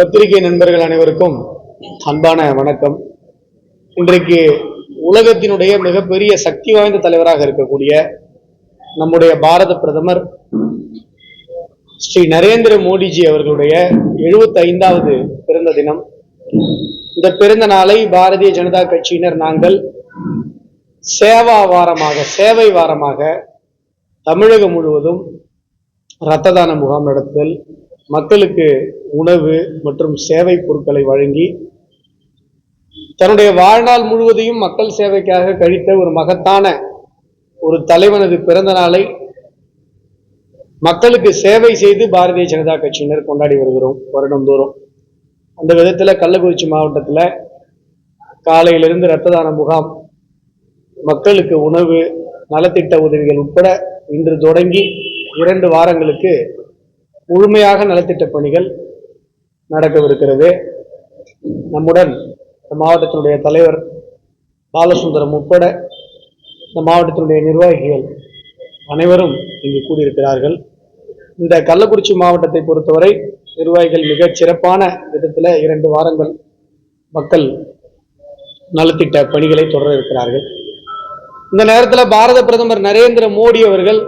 பத்திரிகை நண்பர்கள் அனைவருக்கும் அன்பான வணக்கம். இன்றைக்கு உலகத்தினுடைய மிகப்பெரிய சக்தி வாய்ந்த தலைவராக இருக்கக்கூடிய நம்முடைய பாரத பிரதமர் ஸ்ரீ நரேந்திர மோடிஜி அவர்களுடைய 75வது ஐந்தாவது பிறந்த தினம். இந்த பிறந்த நாளை பாரதிய ஜனதா கட்சியினர் நாங்கள் சேவா வாரமாக சேவை வாரமாக தமிழகம் முழுவதும் இரத்த தான முகாம் நடத்துதல் மக்களுக்கு உணவு மற்றும் சேவை பொருட்களை வழங்கி தன்னுடைய வாழ்நாள் முழுவதையும் மக்கள் சேவைக்காக கழித்த ஒரு மகத்தான ஒரு தலைவனது பிறந்த நாளை மக்களுக்கு சேவை செய்து பாரதிய ஜனதா கட்சியினர் கொண்டாடி வருகிறோம் வருடந்தோறும் அந்த விதத்தில் கள்ளக்குறிச்சி மாவட்டத்தில் காலையிலிருந்து இரத்த தான முகாம் மக்களுக்கு உணவு நலத்திட்ட உதவிகள் உட்பட இன்று தொடங்கி இரண்டு வாரங்களுக்கு முழுமையாக நலத்திட்ட பணிகள் நடக்கவிருக்கிறது. நம்முடன் இந்த மாவட்டத்தினுடைய தலைவர் பாலசுந்தரம் உட்பட இந்த மாவட்டத்தினுடைய நிர்வாகிகள் அனைவரும் இங்கு கூடியிருக்கிறார்கள். இந்த கள்ளக்குறிச்சி மாவட்டத்தை பொறுத்தவரை நிர்வாகிகள் மிகச் சிறப்பான விதத்தில் இரண்டு வாரங்கள் மக்கள் நலத்திட்ட பணிகளை தொடர இருக்கிறார்கள். இந்த நேரத்தில் பாரத பிரதமர் நரேந்திர மோடி அவர்கள்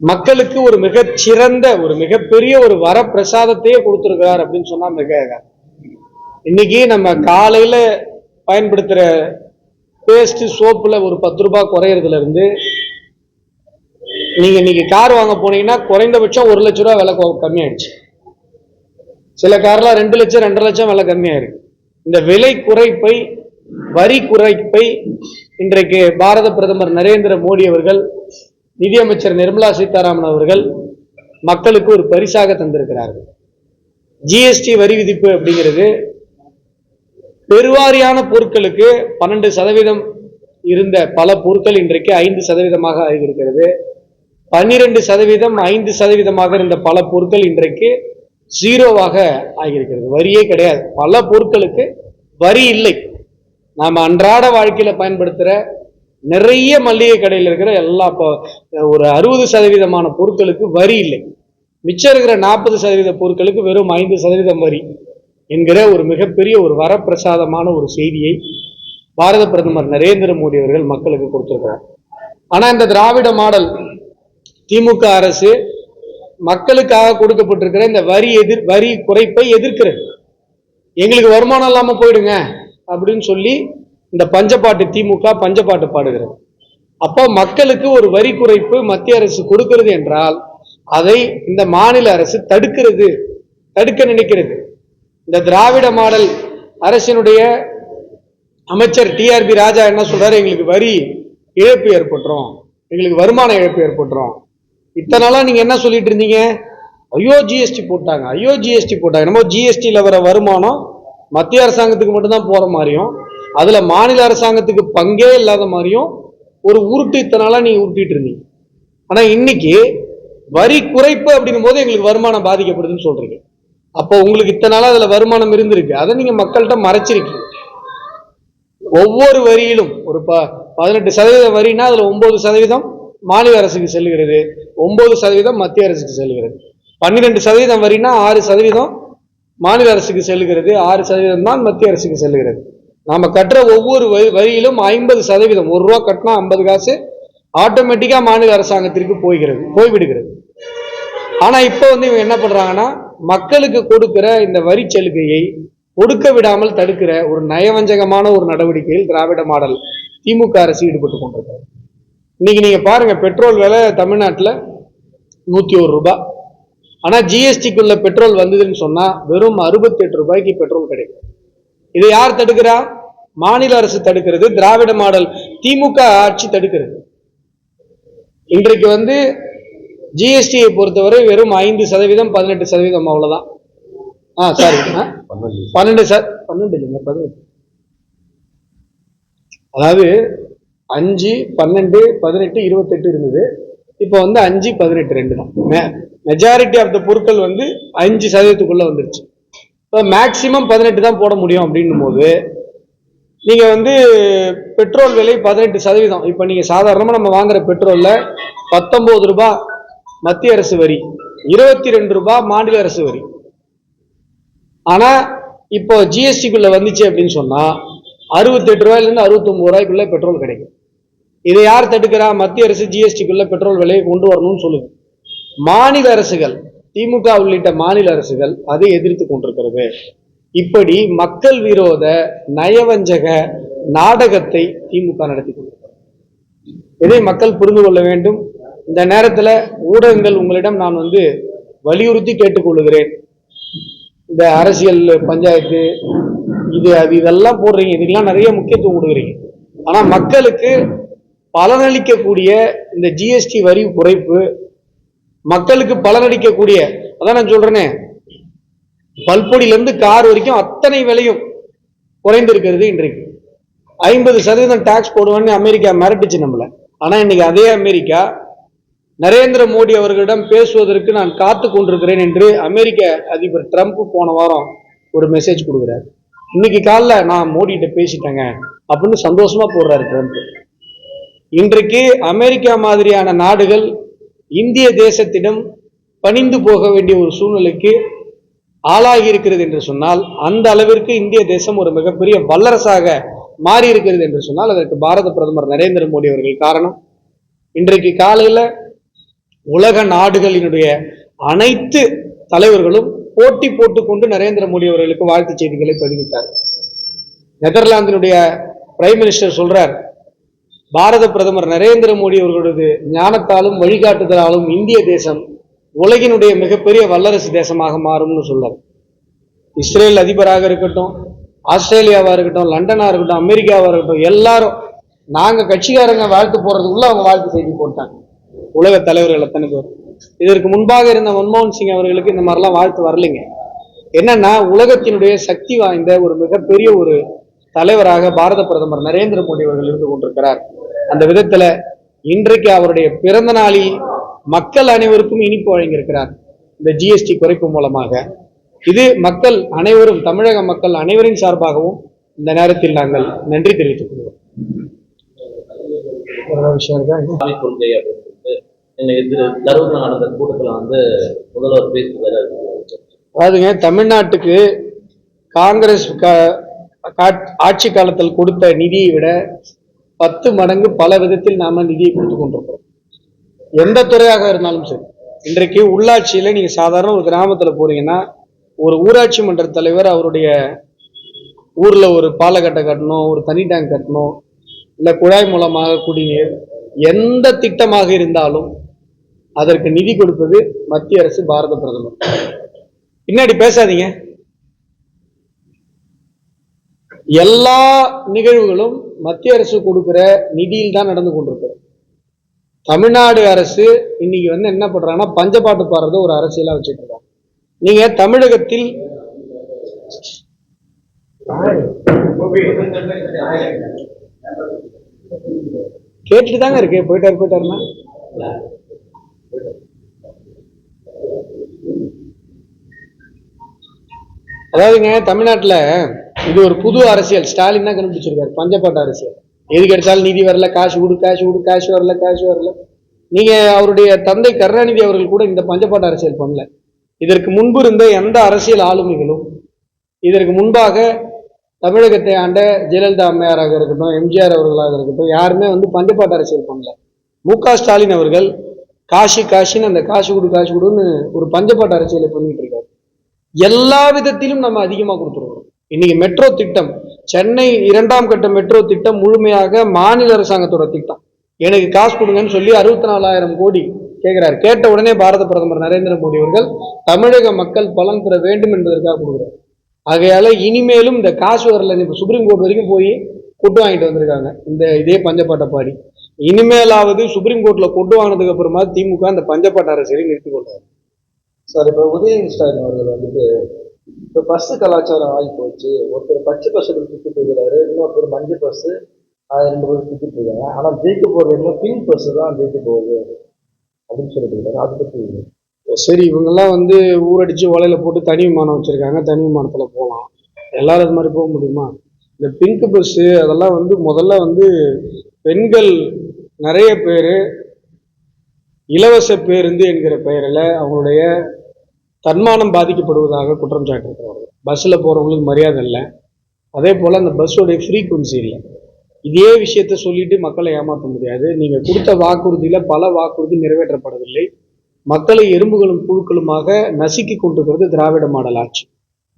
மக்களுக்கு ஒரு மிக சிறந்த ஒரு மிகப்பெரிய ஒரு வர பிரசாதத்தையே கொடுத்துருக்கிறார் அப்படின்னு சொன்னா மிக இன்னைக்கு நம்ம காலையில பயன்படுத்துற பேஸ்ட் சோப்புல ஒரு பத்து ரூபாய் குறையறதுல இருந்து நீங்க இன்னைக்கு கார் வாங்க போனீங்கன்னா குறைந்தபட்சம் ஒரு லட்ச ரூபா விலை கம்மியாயிடுச்சு. சில கார்லாம் ரெண்டு லட்சம் ரெண்டரை லட்சம் விலை கம்மியாயிருக்கு. இந்த விலை குறைப்பை வரி குறைப்பை இன்றைக்கு பாரத பிரதமர் நரேந்திர மோடி அவர்கள் நிதியமைச்சர் நிர்மலா சீதாராமன் அவர்கள் மக்களுக்கு ஒரு பரிசாக தந்திருக்கிறார்கள். ஜிஎஸ்டி வரி விதிப்பு அப்படிங்கிறது பெருவாரியான பொருட்களுக்கு பன்னெண்டு சதவீதம் இருந்த பல பொருட்கள் இன்றைக்கு ஐந்து சதவீதமாக ஆகியிருக்கிறது. பன்னிரண்டு சதவீதம் ஐந்து சதவீதமாக இருந்த பல பொருட்கள் இன்றைக்கு ஜீரோவாக ஆகியிருக்கிறது. வரியே கிடையாது. பல பொருட்களுக்கு வரி இல்லை. நாம் அன்றாட வாழ்க்கையில பயன்படுத்துகிற நிறைய மளிகை கடையில் இருக்கிற எல்லா இப்போ ஒரு அறுபது சதவீதமான பொருட்களுக்கு வரி இல்லை. மிச்சம் இருக்கிற நாற்பது சதவீத பொருட்களுக்கு வெறும் ஐந்து சதவீதம் வரி என்கிற ஒரு மிகப்பெரிய ஒரு வரப்பிரசாதமான ஒரு செய்தியை பாரத பிரதமர் நரேந்திர மோடி அவர்கள் மக்களுக்கு கொடுத்திருக்கிறார். ஆனால் இந்த திராவிட மாடல் திமுக அரசு மக்களுக்காக கொடுக்கப்பட்டிருக்கிற இந்த வரி எதிர் வரி குறைப்பை எதிர்க்கிறது. எங்களுக்கு வருமானம் இல்லாமல் போயிடுங்க அப்படின்னு சொல்லி இந்த பஞ்சப்பாட்டு திமுக பஞ்சப்பாட்டு பாடுகிறது. அப்போ மக்களுக்கு ஒரு வரி குறைப்பு மத்திய அரசு கொடுக்கிறது என்றால் அதை இந்த மாநில அரசு தடுக்கிறது தடுக்க நினைக்கிறது. இந்த திராவிட மாடல் அரசினுடைய அமைச்சர் டிஆர்பி ராஜா என்ன சொல்றாரு? எங்களுக்கு வரி இழப்பு ஏற்பட்டுரும். எங்களுக்கு வருமான இழப்பு ஏற்பட்டுரும். இத்தனை நாளாக நீங்கள் என்ன சொல்லிட்டு இருந்தீங்க? ஐயோ ஜிஎஸ்டி போட்டாங்க. ஐயோ ஜிஎஸ்டி போட்டாங்க. நம்ம ஜிஎஸ்டியில் வர வருமானம் மத்திய அரசாங்கத்துக்கு மட்டும்தான் போகிற மாதிரியும். அதுல மாநில அரசாங்கத்துக்கு பங்கே இல்லாத மாதிரியும் ஒரு உருட்டு இத்தனை நாளா நீங்க உருட்டிட்டு இருந்தீங்க ஆனா இன்னைக்கு வரி குறைப்பு அப்படின்னும் போது எங்களுக்கு வருமானம் பாதிக்கப்படுதுன்னு சொல்றீங்க. அப்போ உங்களுக்கு இத்தனை நாளா அதுல வருமானம் இருந்திருக்கு. அதை நீங்க மக்கள்கிட்ட மறைச்சிருக்கீங்க. ஒவ்வொரு வரியிலும் ஒரு ப பதினெட்டு சதவீத வரினா அதுல ஒன்பது சதவீதம் மாநில அரசுக்கு செல்கிறது ஒன்பது சதவீதம் மத்திய அரசுக்கு செல்கிறது பன்னிரெண்டு சதவீதம் வரினா ஆறு சதவீதம் மாநில அரசுக்கு செல்கிறது ஆறு சதவீதம் தான் மத்திய அரசுக்கு செல்கிறது நாம் கட்டுற ஒவ்வொரு வரி வரியிலும் ஐம்பது சதவீதம் ஒரு ரூபா கட்டினா ஐம்பது காசு ஆட்டோமேட்டிக்காக மாநில அரசாங்கத்திற்கு போய்கிறது போய்விடுகிறது. ஆனால் இப்போ வந்து இவங்க என்ன பண்ணுறாங்கன்னா மக்களுக்கு கொடுக்கிற இந்த வரி சலுகையை கொடுக்க விடாமல் தடுக்கிற ஒரு நயவஞ்சகமான ஒரு நடவடிக்கையில் திராவிட மாடல் திமுக அரசு ஈடுபட்டு கொண்டிருக்கிறது. இன்னைக்கு நீங்கள் பாருங்கள் பெட்ரோல் விலை தமிழ்நாட்டில் நூற்றி ஒரு ரூபாய் ஆனால் ஜிஎஸ்டிக்குள்ள பெட்ரோல் வந்ததுன்னு சொன்னால் வெறும் அறுபத்தி எட்டு ரூபாய்க்கு பெட்ரோல் கிடைக்கும். இதை யார் தடுக்கிறா? மாநில அரசு தடுக்கிறது திராவிட மாடல் திமுக ஆட்சி தடுக்கிறது. இன்றைக்கு வந்து ஜிஎஸ்டியை பொறுத்தவரை வெறும் ஐந்து சதவீதம் பதினெட்டு சதவீதம் அவ்வளவுதான். ஆ சாரி பன்னெண்டு. சார் பன்னெண்டு இல்லைங்க பதினெட்டு. அதாவது அஞ்சு பன்னெண்டு பதினெட்டு இருபத்தெட்டு இருந்தது. இப்போ வந்து அஞ்சு பதினெட்டு ரெண்டு தான். மெஜாரிட்டி ஆஃப் த பொருட்கள் வந்து அஞ்சு சதவீதத்துக்குள்ள வந்துருச்சு. இப்போ மேக்சிமம் பதினெட்டு தான் போட முடியும் அப்படின்னும் போது நீங்கள் வந்து பெட்ரோல் விலை பதினெட்டு சதவீதம். இப்போ நீங்கள் சாதாரணமாக நம்ம வாங்குற பெட்ரோலில் பத்தொம்போது ரூபா மத்திய அரசு வரி இருபத்தி ரெண்டு ரூபா மாநில அரசு வரி. ஆனால் இப்போ ஜிஎஸ்டிக்குள்ள வந்துச்சு அப்படின்னு சொன்னால் அறுபத்தெட்டு ரூபாயில இருந்து ரூபாய்க்குள்ளே பெட்ரோல் கிடைக்கும். இதை யார் தடுக்கிறா? மத்திய அரசு ஜிஎஸ்டிக்குள்ள பெட்ரோல் விலையை கொண்டு வரணும்னு சொல்லுது. மாநில அரசுகள் திமுக உள்ளிட்ட மாநில அரசுகள் அதை எதிர்த்து கொண்டிருக்கிறது. இப்படி மக்கள் விரோத நயவஞ்சக நாடகத்தை திமுக நடத்தி கொண்டிருக்கிறது. இதை மக்கள் புரிந்து கொள்ள வேண்டும். இந்த நேரத்தில் ஊடகங்கள் உங்களிடம் நான் வந்து வலியுறுத்தி கேட்டுக்கொள்கிறேன். இந்த அரசியல் பஞ்சாயத்து இது அது இதெல்லாம் போடுறீங்க. இதுக்கெல்லாம் நிறைய முக்கியத்துவம் கொடுக்குறீங்க. ஆனால் மக்களுக்கு பலனளிக்கக்கூடிய இந்த ஜிஎஸ்டி வரி குறைப்பு மக்களுக்கு பலனளிக்கக்கூடிய அதான் நான் சொல்கிறேனே பல்பொடியிலிருந்து கார் வரைக்கும் அத்தனை விலையும் குறைந்திருக்கிறது இன்றைக்கு. ஐம்பது சதவீதம் டாக்ஸ் போடுவேன்னு அமெரிக்கா மிரட்டுச்சு நம்மள. ஆனால் இன்னைக்கு அதே அமெரிக்கா நரேந்திர மோடி அவர்களிடம் பேசுவதற்கு நான் காத்து கொண்டிருக்கிறேன் என்று அமெரிக்க அதிபர் ட்ரம்ப் போன வாரம் ஒரு மெசேஜ் கொடுக்குறாரு. இன்னைக்கு காலைல நான் மோடிகிட்ட பேசிட்டேங்க. அப்படின்னு சந்தோஷமா போடுறாரு ட்ரம்ப். இன்றைக்கு அமெரிக்கா மாதிரியான நாடுகள் இந்திய தேசத்திடம் பணிந்து போக வேண்டிய ஒரு சூழ்நிலைக்கு ஆளாகி இருக்கிறது என்று சொன்னால் அந்த அளவிற்கு இந்திய தேசம் ஒரு மிகப்பெரிய வல்லரசாக மாறி இருக்கிறது என்று சொன்னால் அதற்கு பாரத பிரதமர் நரேந்திர மோடி அவர்கள் காரணம். இன்றைக்கு காலையில் உலக நாடுகளினுடைய அனைத்து தலைவர்களும் போட்டி போட்டுக்கொண்டு நரேந்திர மோடி அவர்களுக்கு வாழ்த்து செய்திகளை பதிவிட்டார். நெதர்லாந்தினுடைய பிரைம் மினிஸ்டர் சொல்றார் பாரத பிரதமர் நரேந்திர மோடி அவர்களது ஞானத்தாலும் வழிகாட்டுதலாலும் இந்திய தேசம் உலகினுடைய மிகப்பெரிய வல்லரசு தேசமாக மாறும்னு சொல்றார் இஸ்ரேல் அதிபராக இருக்கட்டும் ஆஸ்திரேலியாவாக இருக்கட்டும் லண்டனாக இருக்கட்டும் அமெரிக்காவாக இருக்கட்டும் எல்லாரும் நாங்கள் கட்சிக்காரங்க வாழ்த்து போடுறதுக்குள்ள அவங்க வாழ்த்து செய்தி போட்டாங்க. உலக தலைவர்கள் எத்தனை பேர்? இதற்கு முன்பாக இருந்த மன்மோகன் சிங் அவர்களுக்கு இந்த மாதிரிலாம் வாழ்த்து வரலைங்க. என்னன்னா உலகத்தினுடைய சக்தி வாய்ந்த ஒரு மிகப்பெரிய ஒரு தலைவராக பாரத பிரதமர் நரேந்திர மோடி அவர்கள் இருந்து கொண்டிருக்கிறார். அந்த விதத்துல இன்றைக்கு அவருடைய பிறந்த நாளில் மக்கள் அனைவருக்கும் இனிப்பு வழங்கியிருக்கிறார் இந்த ஜிஎஸ்டி குறைப்பு மூலமாக. இது மக்கள் அனைவரும் தமிழக மக்கள் அனைவரின் சார்பாகவும் இந்த நேரத்தில் நாங்கள் நன்றி தெரிவித்துக் கொள்வோம் கரூர்ல நடந்த கூட்டத்துல வந்து முதல்வர் பேசுகிறாரு அதாவதுங்க தமிழ்நாட்டுக்கு காங்கிரஸ் ஆட்சி காலத்தில் கொடுத்த நிதியை விட பத்து மடங்கு பல விதத்தில் நாம நிதியை கொடுத்து கொண்டிருக்கிறோம். எந்த துறையாக இருந்தாலும் சரி இன்றைக்கு உள்ளாட்சியில் நீங்கள் சாதாரண ஒரு கிராமத்தில் போறீங்கன்னா ஒரு ஊராட்சி மன்ற தலைவர் அவருடைய ஊரில் ஒரு பாலக்கட்டை கட்டணும் ஒரு தனி டேங்க் கட்டணும் இல்லை குழாய் மூலமாக குடிநீர் எந்த திட்டமாக இருந்தாலும் அதற்கு நிதி கொடுப்பது மத்திய அரசு பாரத பிரதமர். பின்னாடி பேசாதீங்க. எல்லா நிகழ்வுகளும் மத்திய அரசு கொடுக்கிற நிதியில் தான் நடந்து கொண்டிருக்கிறது. தமிழ்நாடு அரசு இன்னைக்கு வந்து என்ன பண்றாங்கன்னா பஞ்சப்பாட்டு பாடுறது ஒரு அரசியலா வச்சுட்டு இருக்காங்க. நீங்க தமிழகத்தில் கேட்டுட்டு தாங்க இருக்கு. போயிட்டாரு போயிட்டாருன்னா? அதாவதுங்க தமிழ்நாட்டில் இது ஒரு புது அரசியல். ஸ்டாலின் தான் கண்டுபிடிச்சிருக்காரு. பஞ்சப்பாட்டு அரசியல். எதுக்கு எடுத்தாலும் நிதி வரல காசு கொடு காசு கொடு காசு வரல காசு வரல. நீங்கள் அவருடைய தந்தை கருணாநிதி அவர்கள் கூட இந்த பஞ்சப்பாட்டு அரசியல் பண்ணல. இதற்கு முன்பு இருந்த எந்த அரசியல் ஆளுமைகளும் இதற்கு முன்பாக தமிழகத்தை ஆண்ட ஜெயலலிதா அம்மையாராக இருக்கட்டும் எம்ஜிஆர் அவர்களாக இருக்கட்டும் யாருமே வந்து பஞ்சப்பாட்டு அரசியல் பண்ணல. மு க ஸ்டாலின் அவர்கள் காஷி காஷின்னு அந்த காசு கொடு காசு கொடுன்னு ஒரு பஞ்சப்பாட்டு அரசியலை பண்ணிட்டு இருக்காரு. எல்லா விதத்திலும் நம்ம அதிகமாக கொடுத்துருக்கோம். இன்னைக்கு மெட்ரோ திட்டம் சென்னை இரண்டாம் கட்ட மெட்ரோ திட்டம் முழுமையாக மாநில அரசாங்கத்தோட திட்டம். எனக்கு காசு கொடுங்கன்னு சொல்லி அறுபத்தி நாலாயிரம் கோடி கேட்கிறார் கேட்ட உடனே பாரத பிரதமர் நரேந்திர மோடி அவர்கள் தமிழக மக்கள் பலன் பெற வேண்டும் என்பதற்காக கொடுக்குறார் ஆகையால இனிமேலும் இந்த காசு வரல இப்போ சுப்ரீம் கோர்ட் வரைக்கும் போய் கொட்டு வாங்கிட்டு வந்திருக்காங்க இந்த இதே பஞ்சப்பாட்டை பாடி. இனிமேலாவது சுப்ரீம் கோர்ட்ல கொண்டு வாங்கினதுக்கு அப்புறமா திமுக அந்த பஞ்சப்பாட்டு அரசியலை நிறுத்திக் கொள்றாரு சார் இப்போ உதயநிதி ஸ்டாலின் அவர்கள் வந்துட்டு இப்போ பஸ் கலாச்சாரம் ஆகி போச்சு ஒருத்தர் பச்சை பஸ் சுத்திட்டு இருக்கிறாரு இன்னொருத்தர் மஞ்சள் பஸ் அது ரெண்டு பேரும் சுத்திட்டு இருக்காங்க. ஆனா ஜெயிக்க போறது என்ன பிங்க் பஸ் தான் ஜெயிக்க போகுது. அப்படின்னு சொல்லிட்டு இருக்காரு அதை சரி இவங்கெல்லாம் வந்து ஊரடிச்சு வலையில போட்டு தனி விமானம் வச்சிருக்காங்க. தனி விமானத்துல போகலாம். எல்லாரும் அது மாதிரி போக முடியுமா? இந்த பிங்க் பஸ் அதெல்லாம் வந்து முதல்ல வந்து பெண்கள் நிறைய பேர் இலவச பேருந்து என்கிற பெயரில் அவங்களுடைய தன்மானம் பாதிக்கப்படுவதாக குற்றம் சாட்டியிருக்கிறார்கள். பஸ்ஸில் போகிறவங்களுக்கு மரியாதை இல்லை. அதே போல் அந்த பஸ்ஸோடைய ஃப்ரீக்குவன்சி இல்லை. இதே விஷயத்த சொல்லிட்டு மக்களை ஏமாற்ற முடியாது. நீங்கள் கொடுத்த வாக்குறுதியில் பல வாக்குறுதி நிறைவேற்றப்படவில்லை. மக்களை எறும்புகளும் புழுக்களுமாக நசுக்கி கொண்டிருக்கிறது திராவிட மாடல் ஆட்சி.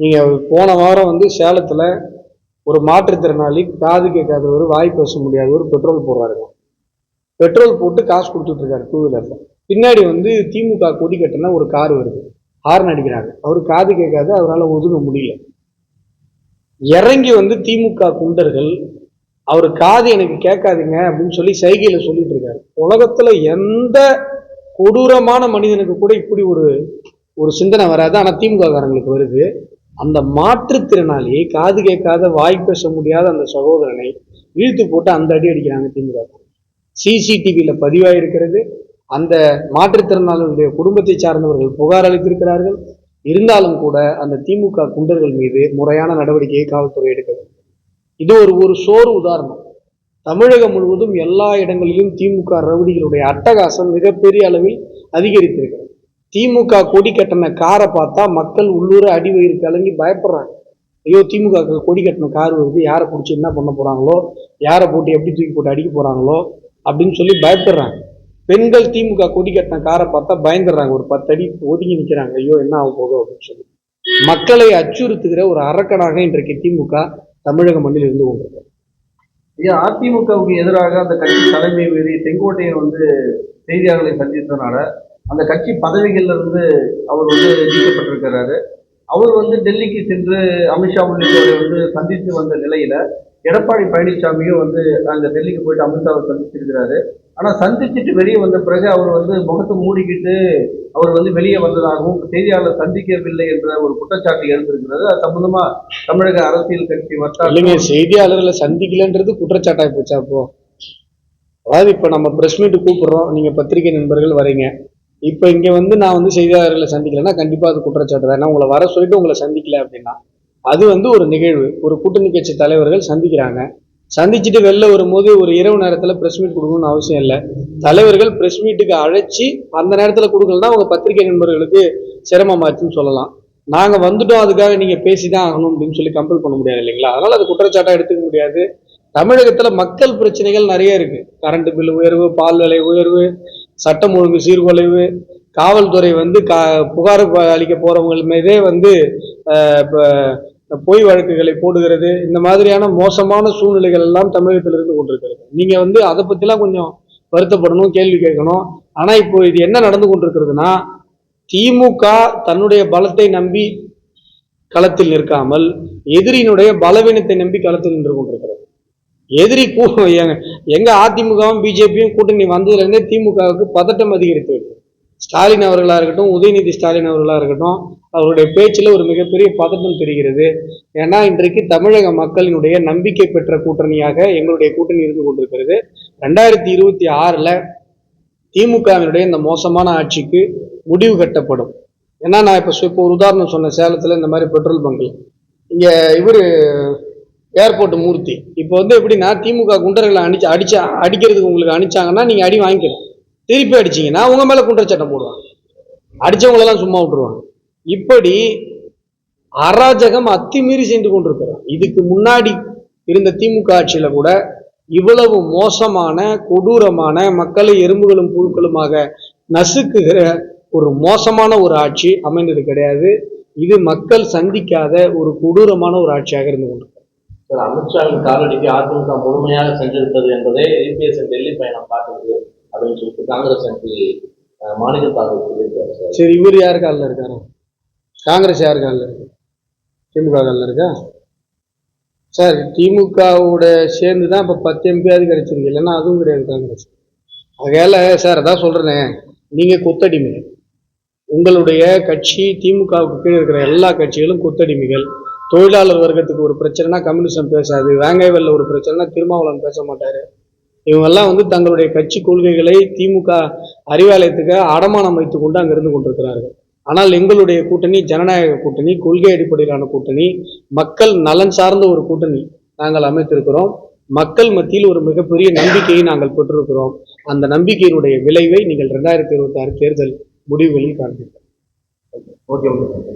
நீங்கள் போன வாரம் வந்து சேலத்தில் ஒரு மாற்றுத்திறனாளி காது கேட்காதவர் வாய் பேச முடியாதவர் பெட்ரோல் போடுறாருங்க. பெட்ரோல் போட்டு காசு கொடுத்துட்ருக்காரு டூ வீலரில் பின்னாடி வந்து திமுக கொடி கட்டின ஒரு கார் வருது. ஹார்ன் அடிக்கிறாங்க. அவர் காது கேட்காது அவரால் ஒதுங்க முடியல. இறங்கி வந்து திமுக குண்டர்கள் அவர் காது எனக்கு கேட்காதுங்க அப்படின்னு சொல்லி சைகையில் சொல்லிட்டு இருக்காரு. உலகத்தில் எந்த கொடூரமான மனிதனுக்கு கூட இப்படி ஒரு ஒரு சிந்தனை வராது. ஆனால் திமுககாரங்களுக்கு வருது. அந்த மாற்றுத்திறனாளியை காது கேட்காத வாய் பேச முடியாத அந்த சகோதரனை இழுத்து போட்டு அந்த அடி அடிக்கிறாங்க திமுக. சிசிடிவியில பதிவாயிருக்கிறது. அந்த மாற்றுத்திறனாளர்களுடைய குடும்பத்தை சார்ந்தவர்கள் புகார் அளித்திருக்கிறார்கள். இருந்தாலும் கூட அந்த திமுக குண்டர்கள் மீது முறையான நடவடிக்கையை காவல்துறை எடுக்க வேண்டும். இது ஒரு ஒரு சோறு உதாரணம். தமிழகம் முழுவதும் எல்லா இடங்களிலும் திமுக ரவுடிகளுடைய அட்டகாசம் மிகப்பெரிய அளவில் அதிகரித்திருக்கிறது. திமுக கொடி கட்டின காரை பார்த்தா மக்கள் உள்ளூர அடி வயிறு கலங்கி பயப்படுறாங்க. ஐயோ திமுக கொடி கட்டின கார் வருது யாரை பிடிச்சி என்ன பண்ண போகிறாங்களோ யாரை போட்டு எப்படி தூக்கி போட்டு அடிக்க போகிறாங்களோ அப்படின்னு சொல்லி பயப்படுறாங்க. பெண்கள் திமுக கொடி கட்டின காரை பார்த்தா பயந்துடுறாங்க. ஒரு பத்து அடி ஒதுங்கி நிற்கிறாங்க ஐயோ என்ன ஆக போதும் அப்படின்னு சொல்லி. மக்களை அச்சுறுத்துகிற ஒரு அரக்கனாக இன்றைக்கு திமுக தமிழக மண்ணில் இருந்து கொண்டிருக்கு ஐயா அதிமுகவுக்கு எதிராக அந்த கட்சி தலைமை மீறி செங்கோட்டையன் வந்து செய்தியாளர்களை சந்தித்ததுனால அந்த கட்சி பதவிகள்ல இருந்து அவர் வந்து நீக்கப்பட்டிருக்கிறாரு. அவர் வந்து டெல்லிக்கு சென்று அமித்ஷா உள்ளிட்டோரை வந்து சந்தித்து வந்த நிலையில எடப்பாடி பழனிசாமியும் வந்து அங்க டெல்லிக்கு போயிட்டு அமித்ஷாவை சந்திச்சிருக்கிறாரு. ஆனால் சந்திச்சுட்டு வெளியே வந்த பிறகு அவர் வந்து முகத்தை மூடிக்கிட்டு அவர் வந்து வெளியே வந்ததாகவும் செய்தியாளர் சந்திக்கவில்லை என்ற ஒரு குற்றச்சாட்டு எழுந்திருக்கிறது. அது சம்பந்தமா தமிழக அரசியல் கட்சி இல்லைங்க செய்தியாளர்களை சந்திக்கலன்றது குற்றச்சாட்டாக போச்சா அப்போ. அதாவது இப்போ நம்ம பிரஸ் மீட்டு கூப்பிடுறோம். நீங்கள் பத்திரிகை நண்பர்கள் வரீங்க. இப்போ இங்கே வந்து நான் வந்து செய்தியாளர்களை சந்திக்கலைன்னா கண்டிப்பாக அது குற்றச்சாட்டு தான். உங்களை வர சொல்லிட்டு உங்களை சந்திக்கல அப்படின்னா அது வந்து ஒரு நிகழ்வு. ஒரு கூட்டணி கட்சி தலைவர்கள் சந்திக்கிறாங்க. சந்திச்சுட்டு வெளில வரும்போது ஒரு இரவு நேரத்தில் ப்ரெஸ் மீட் கொடுக்கணும்னு அவசியம் இல்லை. தலைவர்கள் ப்ரெஸ் மீட்டுக்கு அழைச்சி அந்த நேரத்தில் கொடுக்கலன்னா அவங்க பத்திரிகை நண்பர்களுக்கு சிரமமாச்சுன்னு சொல்லலாம். நாங்கள் வந்துட்டோம் அதுக்காக நீங்கள் பேசி தான் ஆகணும் அப்படின்னு சொல்லி கம்பல் பண்ண முடியாது இல்லைங்களா? அதனால் அது குற்றச்சாட்டாக எடுத்துக்க முடியாது. தமிழகத்தில் மக்கள் பிரச்சனைகள் நிறைய இருக்குது கரண்ட் பில் உயர்வு பால் விலை உயர்வு சட்டம் ஒழுங்கு சீர்குலைவு காவல்துறை வந்து கா புகார் அளிக்க போகிறவங்க மீதே வந்து இப்போ இந்த பொய் வழக்குகளை போடுகிறது இந்த மாதிரியான மோசமான சூழ்நிலைகள் எல்லாம் தமிழகத்தில் இருந்து கொண்டிருக்கிறது. நீங்கள் வந்து அதை பற்றிலாம் கொஞ்சம் வருத்தப்படணும் கேள்வி கேட்கணும். ஆனால் இப்போ இது என்ன நடந்து கொண்டிருக்கிறதுனா திமுக தன்னுடைய பலத்தை நம்பி களத்தில் நிற்காமல் எதிரியினுடைய பலவீனத்தை நம்பி களத்தில் நின்று கொண்டிருக்கிறது. எதிரி கூ எங்க- அதிமுகவும் பிஜேபியும் கூட்டணி வந்ததுலேருந்தே திமுகவுக்கு பதட்டம் அதிகரித்து வருது ஸ்டாலின் அவர்களாக இருக்கட்டும் உதயநிதி ஸ்டாலின் அவர்களாக இருக்கட்டும் அவருடைய பேச்சில் ஒரு மிகப்பெரிய பதட்டம் தெரிகிறது. ஏன்னா இன்றைக்கு தமிழக மக்களினுடைய நம்பிக்கை பெற்ற கூட்டணியாக எங்களுடைய கூட்டணி இருந்து கொண்டிருக்கிறது. ரெண்டாயிரத்தி இருபத்தி ஆறில் திமுகவினுடைய இந்த மோசமான ஆட்சிக்கு முடிவு கட்டப்படும். ஏன்னா நான் இப்போ இப்போ ஒரு உதாரணம் சொன்னேன் சேலத்தில் இந்த மாதிரி பெட்ரோல் பங்கில் இங்கே இவர் ஏர்போர்ட் மூர்த்தி. இப்போ வந்து எப்படின்னா திமுக குண்டர்களை அடிச்சு அடிச்சா அடிக்கிறதுக்கு உங்களுக்கு அனுப்பிச்சாங்கன்னா நீங்கள் அடி வாங்கிக்கணும் திருப்பி அடிச்சீங்கன்னா உங்க மேலே குற்றச்சட்டம் போடுவாங்க. அடிச்சவங்களெல்லாம் சும்மா விட்டுருவாங்க. இப்படி அராஜகம் அத்துமீறி சென்று கொண்டிருக்கிறோம் இதுக்கு முன்னாடி இருந்த திமுக ஆட்சியில கூட இவ்வளவு மோசமான கொடூரமான மக்களை எறும்புகளும் புழுக்களுமாக நசுக்குகிற ஒரு மோசமான ஒரு ஆட்சி அமைந்தது கிடையாது. இது மக்கள் சந்திக்காத ஒரு கொடூரமான ஒரு ஆட்சியாக இருந்து கொண்டிருக்கிறது. அமித்ஷாவின் காலடிக்கு அதிமுக முழுமையாக சென்றிருப்பது என்பதை டெல்லி பயணம் காட்டுது அப்படின்னு சொல்லிட்டு காங்கிரஸ் எம்பி மாநில தாக்கல் சொல்லியிருக்காரு சார். சரி இவர் யார் காலில் இருக்காரு? காங்கிரஸ் யார் காலில் இருக்கு? திமுக காலில் இருக்கா? சார் திமுகவோட சேர்ந்து தான் இப்போ பத்து எம்பியாவது கிடைச்சிருக்கு இல்லைன்னா அதுவும் கிடையாது காங்கிரஸ். அதையால சார் அதான் சொல்கிறேனே நீங்கள் கொத்தடிமை. உங்களுடைய கட்சி திமுகவுக்கு கீழே இருக்கிற எல்லா கட்சிகளும் கொத்தடிமைகள். தொழிலாளர் வர்க்கத்துக்கு ஒரு பிரச்சனைனா கம்யூனிசம் பேசாது. வேங்காய்வெல்ல ஒரு பிரச்சனைனா திருமாவளவன் பேச மாட்டார். இவங்கெல்லாம் வந்து தங்களுடைய கட்சி கொள்கைகளை திமுக அறிவாலயத்துக்கு அடமானம் வைத்துக் கொண்டு அங்கிருந்து கொண்டிருக்கிறார்கள். ஆனால் எங்களுடைய கூட்டணி ஜனநாயக கூட்டணி கொள்கை அடிப்படையிலான கூட்டணி மக்கள் நலன் சார்ந்த ஒரு கூட்டணி நாங்கள் அமைத்திருக்கிறோம். மக்கள் மத்தியில் ஒரு மிகப்பெரிய நம்பிக்கையை நாங்கள் பெற்றிருக்கிறோம். அந்த நம்பிக்கையினுடைய விளைவை நீங்கள் ரெண்டாயிரத்தி இருபத்தி ஆறு தேர்தல் முடிவுகளில் காண்பீர்கள். Okay okay.